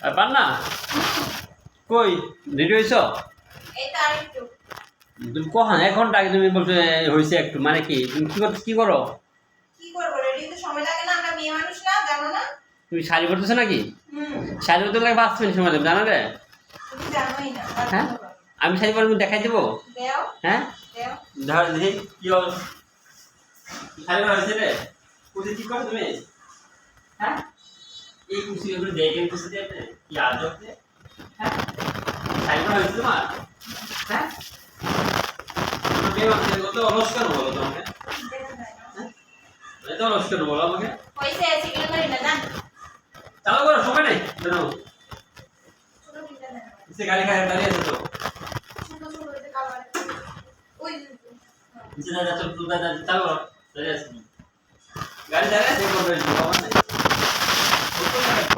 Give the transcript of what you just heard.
আর পার না। কই রেডি হয়েছো? এই তো আরেকটু তুমি কখন এক ঘণ্টা আগে তুমি বলছো হয়েছে একটু মানে কি? তুমি কি করতে কি করো? কি করব রেডি তো সময় লাগে না আমরা মেয়ে মানুষ না জানো না? তুমি শাড়ি পরতেছো নাকি? শাড়ি পরতে লাগে পাঁচ মিনিট সময় দেবে জানো রে? তুমি জানোই না হ্যাঁ? আমি শাড়ি পরে দেখাই দেবো? হ্যাঁ? দেও। ধর দেখি কি শাড়ি পরা হয়েছে রে? কুচি করো তুমি? হ্যাঁ? এই এগুলো দেখে কুচি দিয়ে কি হ্যাঁ শাড়ি হয়েছে তোমার হ্যাঁ তোমার মেয়ে কত অলস কেন বলো তোমাকে হ্যাঁ? অলস কেন বলো আমাকে হয়েছে সিগন্যাল মারি না জান চালু করো সময় নেই জানো ছোট পিনটা দেন সে গাড়ি খায় দাঁড়িয়ে আছে তো হ্যাঁ। দাঁড়িয়ে চালু দাঁড়িয়ে আছে গাড়ি দাঁড়িয়ে আছে করবে Thank you.